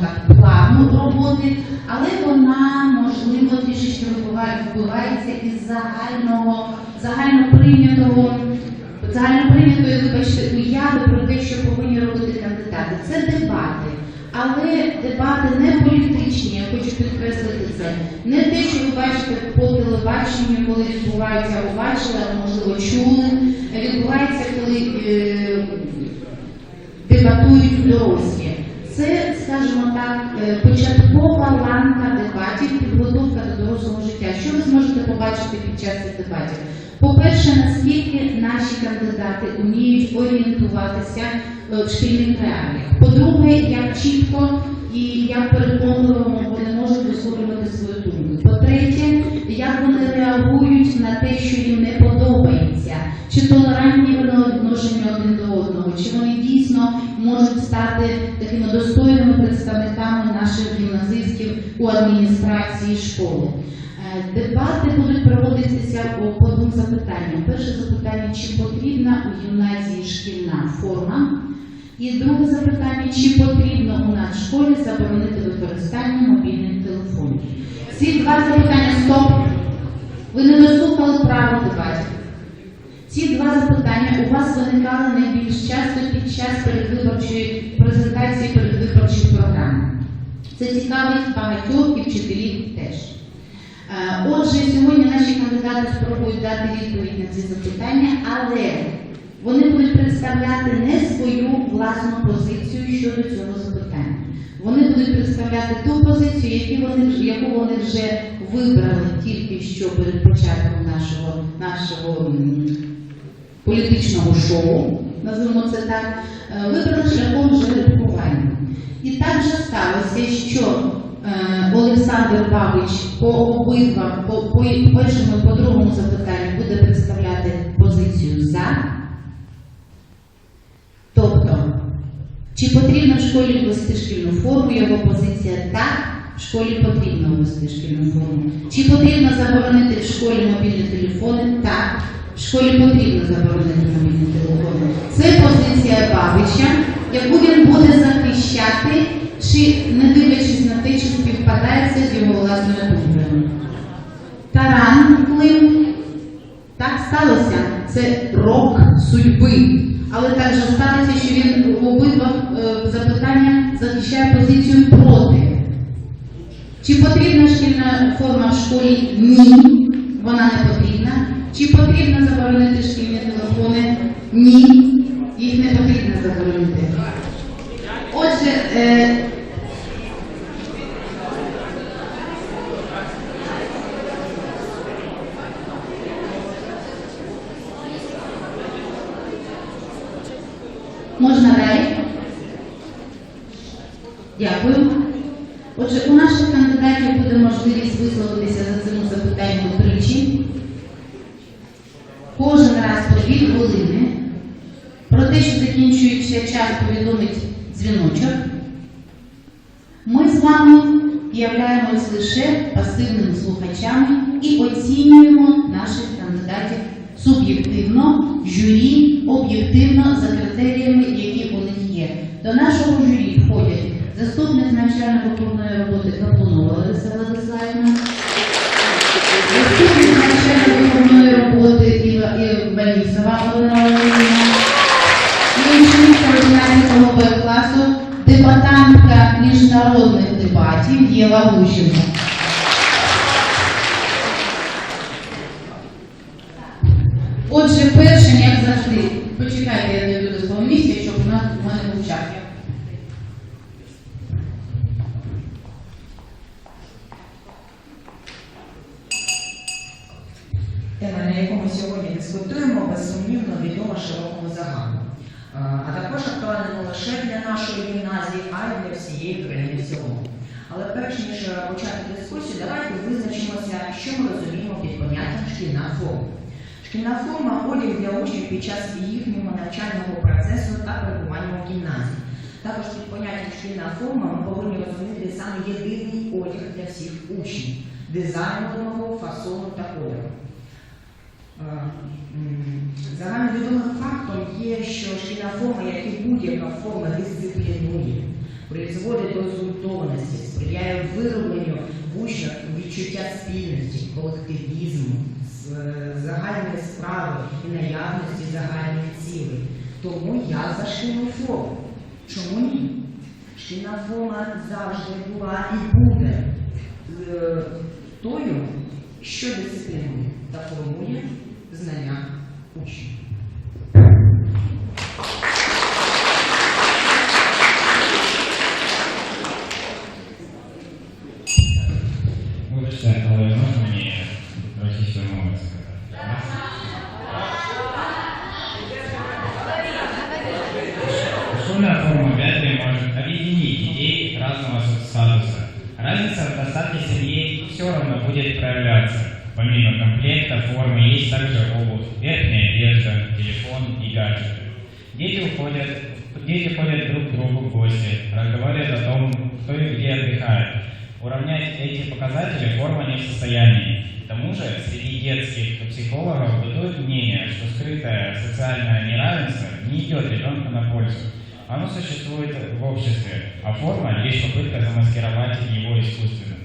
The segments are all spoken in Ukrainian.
так, плану роботи, але вона можливо трішечки вбивається із загального загально прийнятого. Загально прийнятої, вибачте, уяви про те, що повинні робити кандидати. Це дебати. Але дебати не політичні, я хочу підкреслити це. Не те, що ви бачите по телебаченню, коли відбуваються, ви бачили, але можливо чули. Відбувається, коли е, дебатують дорослі. Це, скажімо так, е, початкова ланка дебатів, підготовка до дорослого життя. Що ви зможете побачити під час цих дебатів? По-перше, наскільки наші кандидати вміють орієнтуватися е, в шкільних реаліях. По-друге, як чітко і як переконливо вони можуть висловлювати свою думку. По-третє, як вони реагують на те, що їм не подобається, чи толерантні вони у відношенні один до одного, чи вони дійсно можуть стати такими достойними представниками наших гімназистів у адміністрації школи. Е, Дебати будуть проводитися по- двом запитанням. Перше запитання, чи потрібна у гімназії шкільна форма? І друге запитання, чи потрібно у нас в школі заборонити використання мобільних телефонів? Ці два запитання стоп. Ви не дослухали право дебатів. Ці два запитання у вас виникали найбільш часто під час передвиборчої презентації передвиборчої програми. Це цікавить багатьох і вчителів теж. Е, Отже, сьогодні наші кандидати спробують дати відповідь на ці запитання, але вони будуть представляти не свою власну позицію щодо цього запитання. Вони будуть представляти ту позицію, яку вони, вже- яку вони вже вибрали тільки що перед початком нашого, нашого політичного шоу, назвемо це так, е, вибрали шляхом жеребкування. І так же сталося, що Олександр Бабич по обидва, по, по першому і по другому запитанню буде представляти позицію за. Тобто, чи потрібно в школі ввести шкільну форму, його позиція так, в школі потрібно ввести шкільну форму. Чи потрібно заборонити в школі мобільні телефони? Так, в школі потрібно заборонити мобільні телефони. Це позиція Бабича, яку він буде захищати, чи не дивлячись на те, чи співпадає це з його власною думкою. Таран вплив так сталося. Це рок судьби. Але так же сталося, що він в обидва е, запитання захищає позицію проти. Чи потрібна шкільна форма в школі? Ні, вона не потрібна. Чи потрібно заборонити шкільні телефони? Ні, їх не потрібно заборонити. Отже, е, можна далі? Дякую. Отже, у наших кандидатів буде можливість висловитися за цим запитанням тричі. Кожен раз по дві хвилини. Про те, що закінчується час, повідомить дзвіночок. Ми з вами являємось лише пасивними слухачами і оцінюємо наших кандидатів суб'єктивно, журі об'єктивно за критеріями, які у них є. До нашого журі входять культурної роботи Каплунова Лариса Владиславівна, заступник начальника культурної роботи Іва- Іванісова Олена Олегівна, і учениця 11 Б класу, дебатантка міжнародних дебатів Єва Гущенко. Отже, першим, як завжди, почекайте, я дойду до свого місця, щоб у нас у мене був час. Безсумнівно відома широкому загалу. А також актуальна не лише для нашої гімназії, а й для всієї країни в цілому. Але перш ніж почати дискусію, давайте визначимося, що ми розуміємо під поняттям шкільна форма. Шкільна форма одяг для учнів під час їхнього навчального процесу та перебування в гімназії. Також під поняттям шкільна форма ми повинні розуміти саме єдиний одяг для всіх учнів, дизайн одного, фасону та кольору. Е, м, Загальний Загальновідомим фактом є, що шкільна форма, як і будь-яка форма, дисциплінує, призводить до згуртованості, сприяє виробленню в учнях відчуття спільності, колективізму, загальної справи і наявності загальних цілей. Тому я за шкільну форму. Чому ні? Шкільна форма завжди була і буде е, тою, що дисциплінує та формує знання учнів. В обществе, а форма лишь попытка замаскировать его искусственно.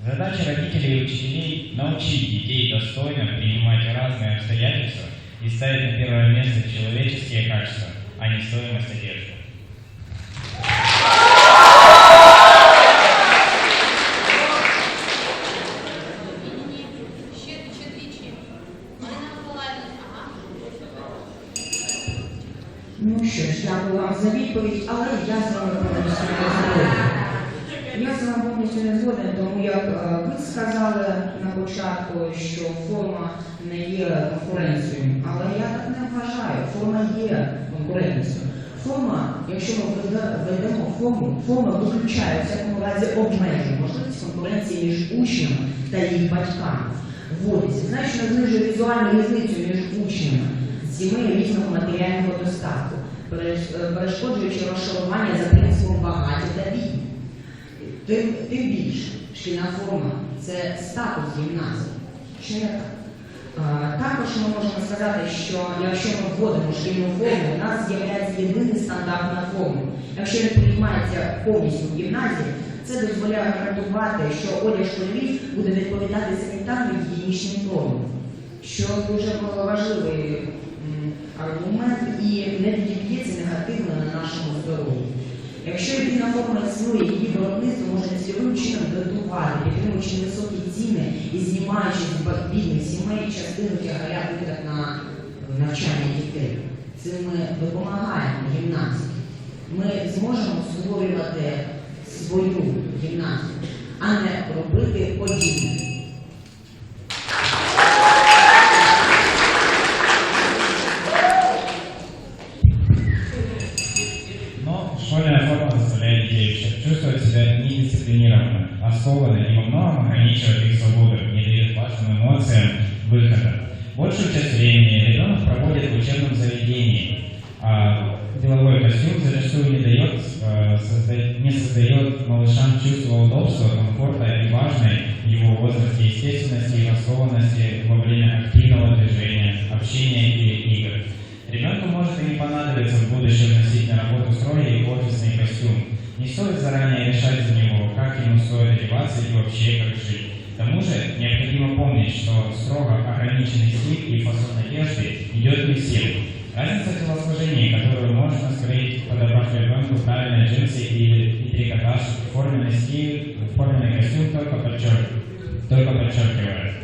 Задача родителей и учителей – научить детей достойно принимать разные обстоятельства и ставить на первое место человеческие качества, а не стоимость одежды. Сказали на початку, що форма не є конкуренцією, але я так не вважаю. Форма є конкуренцією. Форма, якщо ми веде- ведемо форму, форма виключає в всякому разі обмежує можливість конкуренції між учнями та їх батьками. Вводиться, значно знижує візуальну різницю між учнями сімей різного матеріального достатку, перешкоджуючи розшарування за принципом багаті та бідні. Тим більше шкільна форма це статус гімназії. Чи не так? Також ми можемо сказати, що якщо ми вводимо шкільну форму, у нас з'являється єдиний стандарт на форму. Якщо він приймається повністю в гімназії, це дозволяє гарантувати, що одяг школярів буде відповідати санітарним гігієнічним нормам, що дуже важливий аргумент і не відіб'ється негативно на нашому здоров'ї. Якщо форма існує, її виробництво може цільовим чином дотувати, підтримуючи високі ціни і знімаючи з бідних сімей частину тягаря витрат на навчання дітей. Цим ми допомагаємо гімназії. Ми зможемо створювати свою гімназію, а не робити подібне. Будущем носить на работу строгий офисный костюм. Не стоит заранее решать за него, как ему стоит одеваться и вообще как жить. К тому же необходимо помнить, что строго ограниченный стиль и фасон одежды идет не всем. Разница в телосложении, которую можно скрыть, подобрав ребенку правильные джинсы или трикотаж, форменный стиль, форменный костюм только, подчерк- только подчеркивает.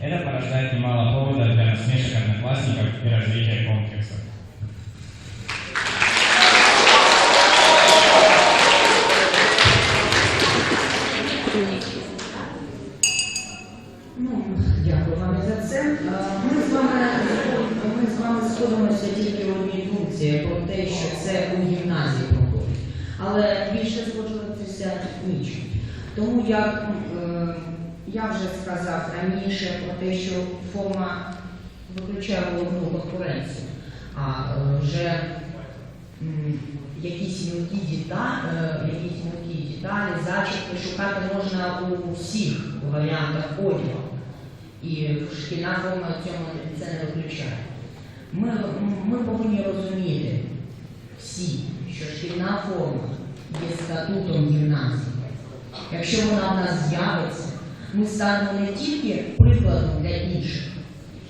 Это порождает немало поводов для насмешек одноклассников и развития комплексов. Про те, що це у гімназії проходить. Але більше згоджуватися нічим. Тому як е, я вже сказав раніше про те, що форма виключає головну конкуренцію, а е, вже якісь мілкі деталі, якісь мілкі деталі, зачіпки шукати можна у всіх варіантах одягу. І шкільна форма цьому це не виключає. Ми, ми повинні розуміти всі, що шкільна форма є статутом гімназії. Якщо вона в нас з'явиться, ми станемо не тільки прикладом для інших,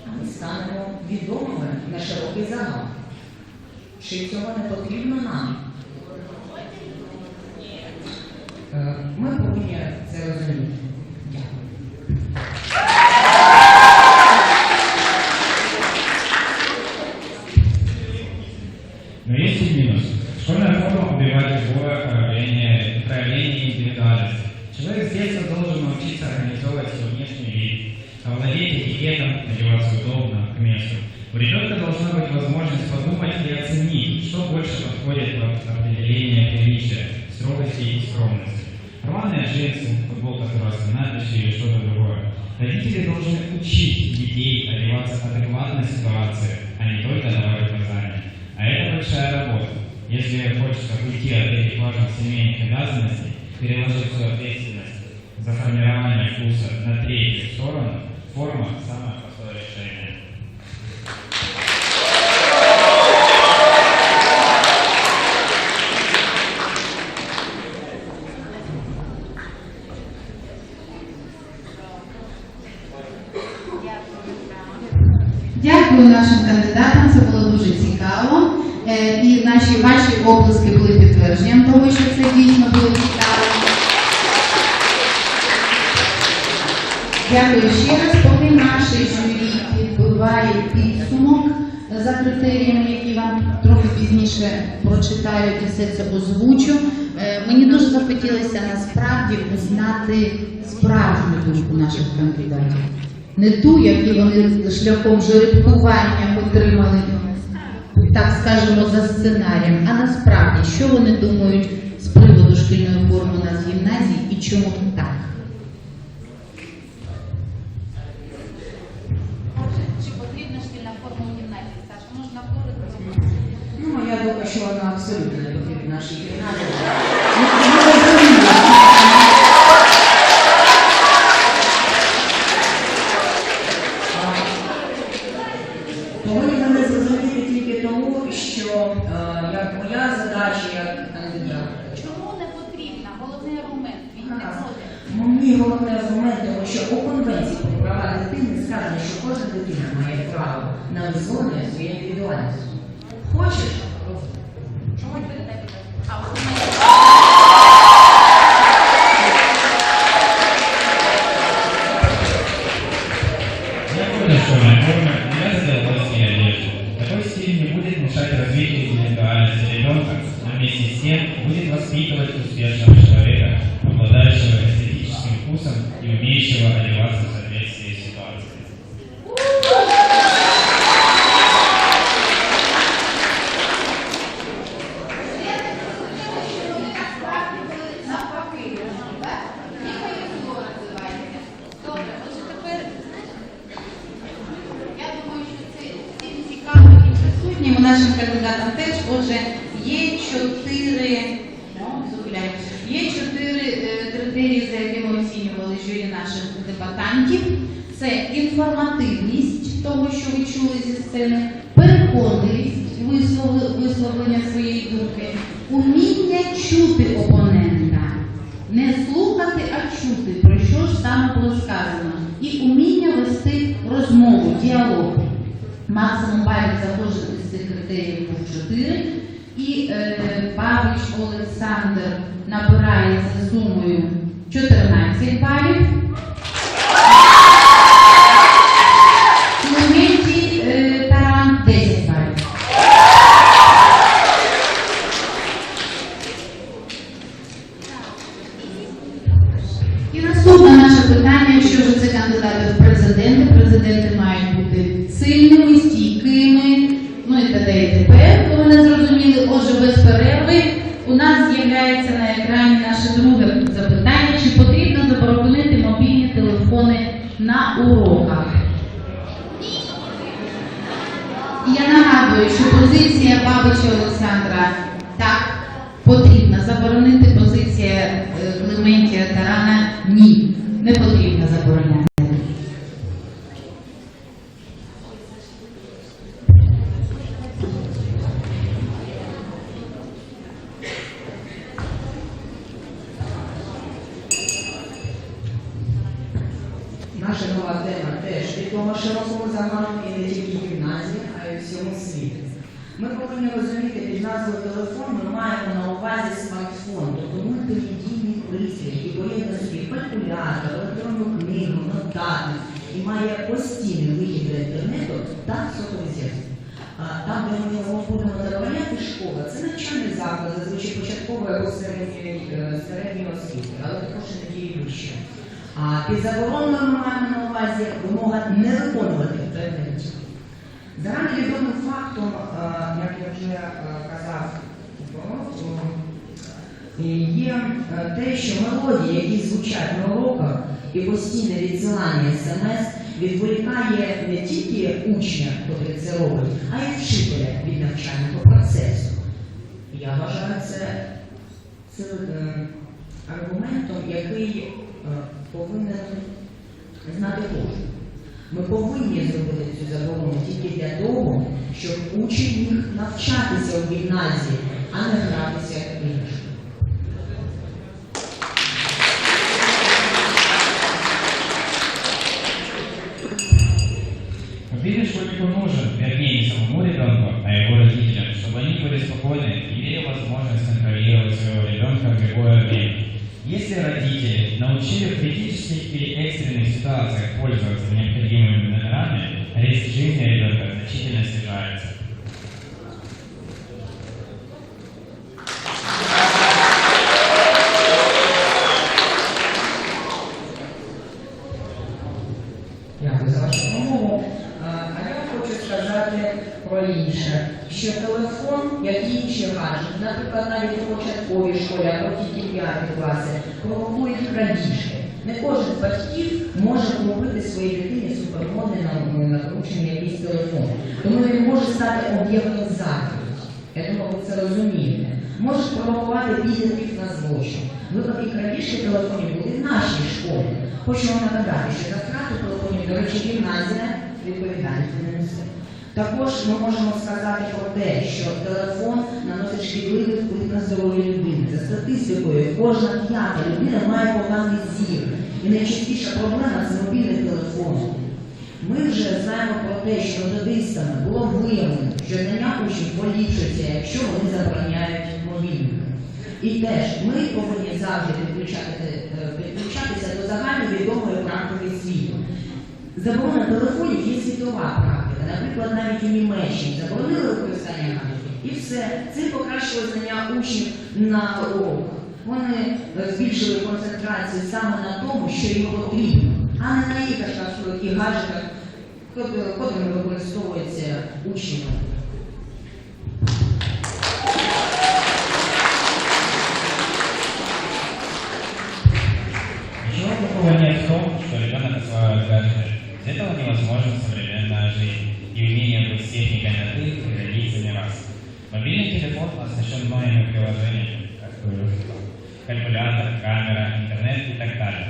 а ми станемо відомими на широкий загал. Чи цього не потрібно нам? Е, Ми повинні це розуміти. Дякую. Родители должны учить детей одеваться адекватно ситуации, а не только давать указания. А это большая работа. Если хочется уйти от этих важных семейных обязанностей, переложить всю ответственность за формирование вкуса на третью сторону, форма – самое простое решение. Ваші були підтвердженням того, що це дійсно було цікаво. Дякую ще раз. Поки наше журі підбиває підсумок за критеріями, які вам трохи пізніше прочитаю і все це озвучу. Е, Мені дуже захотілося насправді узнати справжню думку наших кандидатів. Не ту, які вони шляхом жеребкування отримали, так скажемо, за сценарієм, а насправді, що вони думають з приводу шкільної форми у нас в гімназії і чому так. Чи потрібна шкільна форма у гімназії? Саша, можна коротко? Ну, я думаю, що вона абсолютно не потрібна нашій гімназії. Що зі сцени, переконливість висловлення своєї думки, уміння чути опонента, не слухати, а чути, про що ж саме було сказано, і уміння вести розмову, діалог. Максимум балів за кожен із цих критеріїв був 4. І е, Бабич Олександр набирає за сумою 14 балів. Нас з'являється на екрані наше друге запитання, чи потрібно заборонити мобільні телефони на уроках. І я нагадую, що позиція Бабича Олександра так потрібна заборонити. Позиція е, Клементія Тарана ні, не потрібно забороняти. відома широкому загалу і не тільки в гімназії, а й у всьому світі. Ми повинні розуміти під назвою телефон, ми маємо на увазі смартфон, тобто мультимедійний поєднує собі калькулятор, електронну книгу, нотатник і має постійний вихід до інтернету та сотовий зв'язок. Там, де ми будемо задовольняти школа, це навчальний заклад, зазвичай початкової або середньої, е, освіти, але також і надії вище. А під забороною ми маємо на увазі вимога не виконувати предметів. Загальновідомим фактом, е, як я вже е, казав, є е, те, що мелодії, які звучать на уроках і постійне відсилання смс відволікає не тільки учня, який це робить, а й вчителя від навчального процесу. Я вважаю це, це е, аргументом, який е, повинен знати кожен. Ми повинні зробити цю заборону тільки для того, щоб учень міг навчатися у гімназії, а не гратися в іграшки. они были спокойны и имели возможность контролировать своего ребенка в любое время. Если родители научили в критических или экстренных ситуациях пользоваться необходимыми номерами, риск жизни інше, що телефон, як і інші гаджети, наприклад, навіть у початковій школі або тільки п'яті класи, провокують крадіжки. Не кожен з батьків може купити своїй дитині супермодний на- накручений якийсь телефон. Тому він може стати об'єктом захисту. Я думаю, ви це розумієте. Може спровокувати підлітків на злочин. Випадки крадіжки телефонів були в нашій школі. Хочу вам нагадати, що за втрату телефонів, до речі, гімназія відповідальність не несе. Також ми можемо сказати про те, що телефон наносить шкідливий вплив на здоров'я людини. За статистикою, кожна п'ята людина має поганий зір. І найчастіша проблема це мобільний телефон. Ми вже знаємо про те, що методистами було виявлено, що знання учнів поліпшується, якщо вони забороняють мобільники. І теж ми повинні завжди е, підключатися до загальновідомої практики світу. Заборона телефонів є світова практика. Наприклад, навіть у Німеччині заборонили використання гаджетів. І все. Це покращило знання учнів на уроках. Вони збільшили концентрацію саме на тому, що їм потрібно, а не на іграшках і гаджетах, котрими використовуються учнями. Ничего плохого нет в том, что ребенок осваивает гаджеты. Без этого невозможна современная жизнь и умение быть с техникой на «ты» пригодится не раз. Мобильный телефон оснащен многими приложениями, калькулятор, камера, интернет и так далее.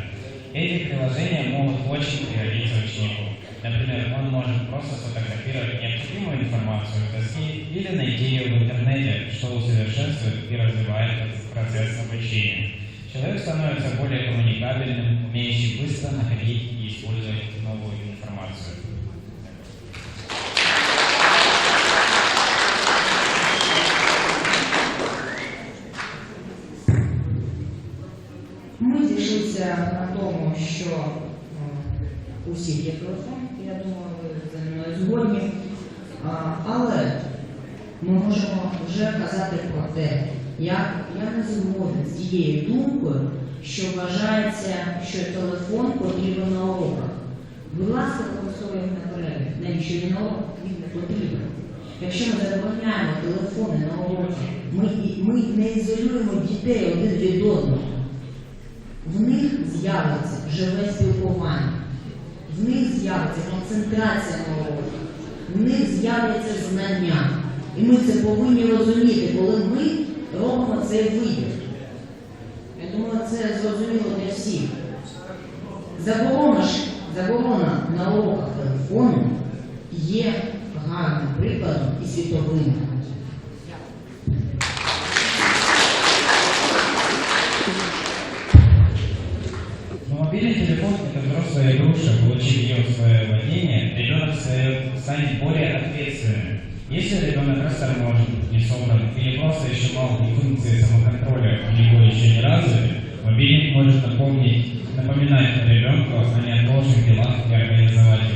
Эти приложения могут очень пригодиться ученику. Например, он может просто сфотографировать необходимую информацию в доске или найти ее в интернете, что усовершенствует и развивает процесс обучения. Человек становится более коммуникабельным, умеющим быстро находить и использовать новую информацию. Що е, у є телефон, я думаю, ви зі мною згодні. Але ми можемо вже казати про те, як я не згоден з тією думкою, що вважається, що телефон потрібен на уроках. Будь ласка, використовуємо на колеги. Навіщо він на уроках? Він не потрібен. Якщо ми забороняємо телефони на уроках, ми, ми не ізолюємо дітей один від одного. В них з'явиться живе спілкування, в них з'явиться концентрація уроках, в них з'являться знання. І ми це повинні розуміти, коли ми робимо цей вибір. Я думаю, це зрозуміло для всіх. Заборона, заборона на уроках телефону є гарним прикладом і світовим. Взрослая игрушка, получив ее в свое владение, ребенок ста- станет более ответственным. Если ребенок расторможен, не собран или просто еще мал и функции самоконтроля у него еще не развиты, мобильник может напомнить, напоминать ребенку о неотложных делах и организовать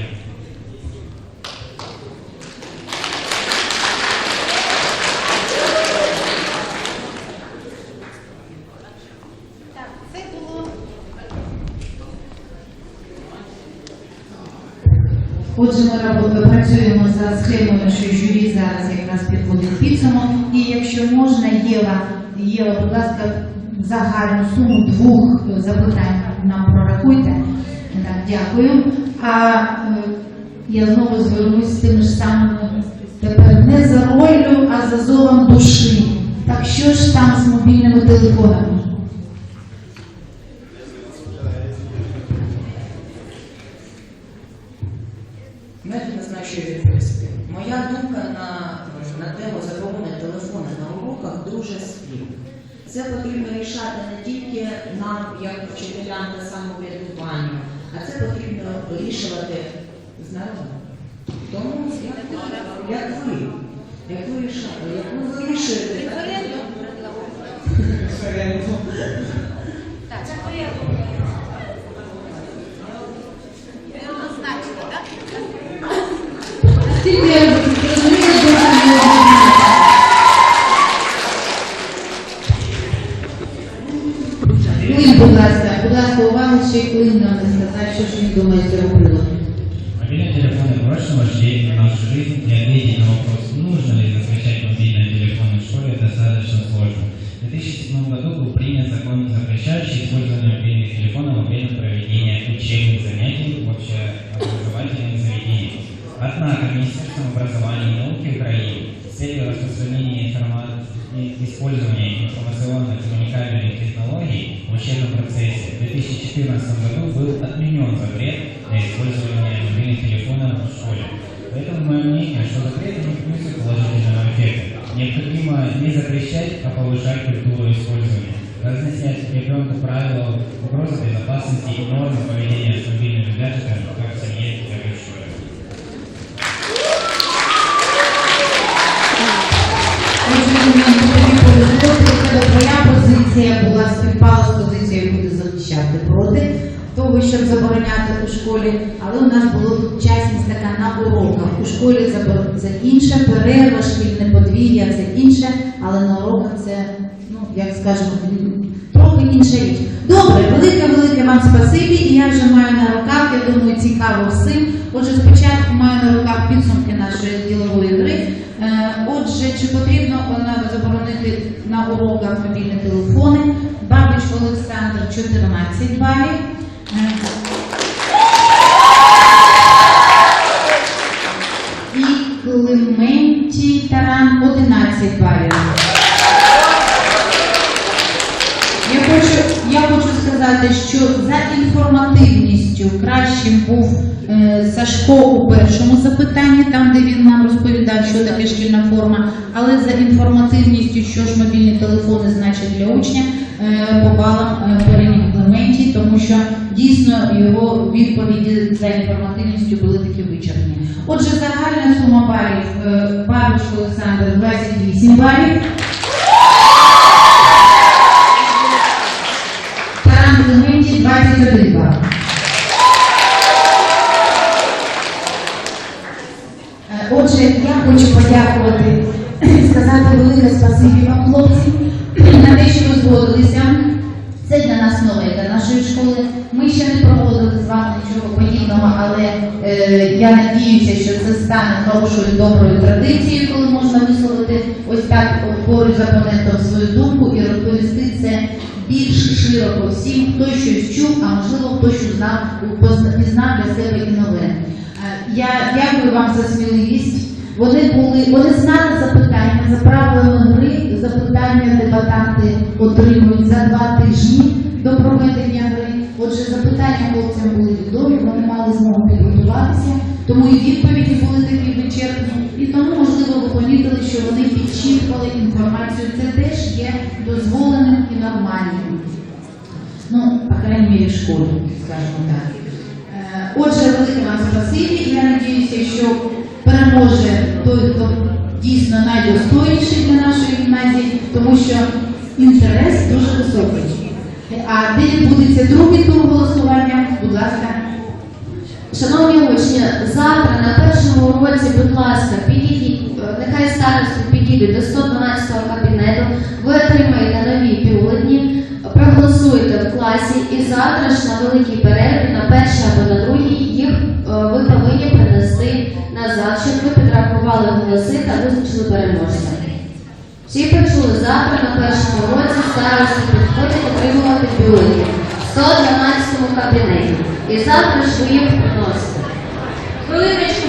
будь ласка, загальну суму двох е, запитань нам прорахуйте. Так, дякую. А е, я знову звернусь з тими ж самими тепер не за роллю, а за зовом душі. Так що ж там з мобільними телефонами? Не знаю, що відповісти. Моя думка на, на тему заборони телефони на уроках дуже спільна. Це потрібно рішати не тільки нам, як вчителям та самоврядуванню, а це потрібно вирішувати з народом. Тому як, як ви, як ви рішаєте, як ви вирішуєте, референдум. Так, Однозначно, ще Клин нам не сказати, що ж він думає з цього приводу. Мобильные телефоны прочно вошли в нашу жизнь, Твоя позиція була співпала з позицією, яку ти захищав. Ти проти того, щоб забороняти у школі, але у нас було тут частість така на уроках. У школі це інше, перерва, шкільне подвір'я, це інше, але на уроках це, ну, як скажемо, трохи інша річ. Добре, велике-велике вам спасибі, і я вже маю на руках, я думаю, цікаво всім. Отже, спочатку маю на руках підсумки нашої ділової гри. Е, Отже, чи потрібно заборонити на уроках мобільні телефони? Бабич Олександр 14 балів. Е, І Клементій Таран 11 балів. Я хочу, я хочу сказати, що за інформативністю кращим був е, Сашко у першому запитанні, там де він нам розповідав, що таке шкільна форма, але за інформативністю, що ж мобільні телефони значать для учня, е, по балам е, переміг Клементій, тому що дійсно його відповіді за інформативністю були такі вичерпні. Отже, загальна сума балів Бабич Олександр 28 балів. Таран Клементі 21 бал. Е, Отже, я хочу подякувати, сказати велике спасибі вам, хлопці, на те, що ви згодилися. Це для нас нове, для нашої школи. Ми ще не проводили з вами нічого подібного, але е, я надіюся, що це стане хорошою доброю традицією, коли можна висловити ось так поруч з опонентом свою думку і розповісти це більш широко всім, хто щось чув, а можливо хто що знав, пізнав для себе і нове. Е, Я дякую вам за сміливість. Вони були, вони знали запитання за правилами гри. Запитання дебатанти отримують за два тижні до проведення гри. Отже, запитання хлопцям були відомі, вони мали змогу підготуватися, тому і відповіді були такі вичерпні. І тому, можливо, ви помітили, що вони підчіпали інформацію. Це теж є дозволеним і нормальним. Ну, по крайней мере, в школі. скажімо так. Е, Отже, велике вам спасибі. Я надіюся, що переможе той, хто дійсно найдостойніший для нашої гімназії, тому що інтерес дуже високий. А де відбудеться другий тур голосування? Будь ласка. Шановні учні, завтра на першому уроці, будь ласка, підійдіть, е, нехай старости підійдуть до 112 кабінету, ви отримаєте нові бюлетні, проголосуєте в класі і завтра ж на великій перерві, на першій або на другій, їх е, ви повинні принести назад, щоб ви підрахували голоси та визначили переможця. Всі почули, завтра на першому році старості підходять отримувати бюлетні в 112 кабінеті. І завтра ж ви їх приносите. Хвилиночку,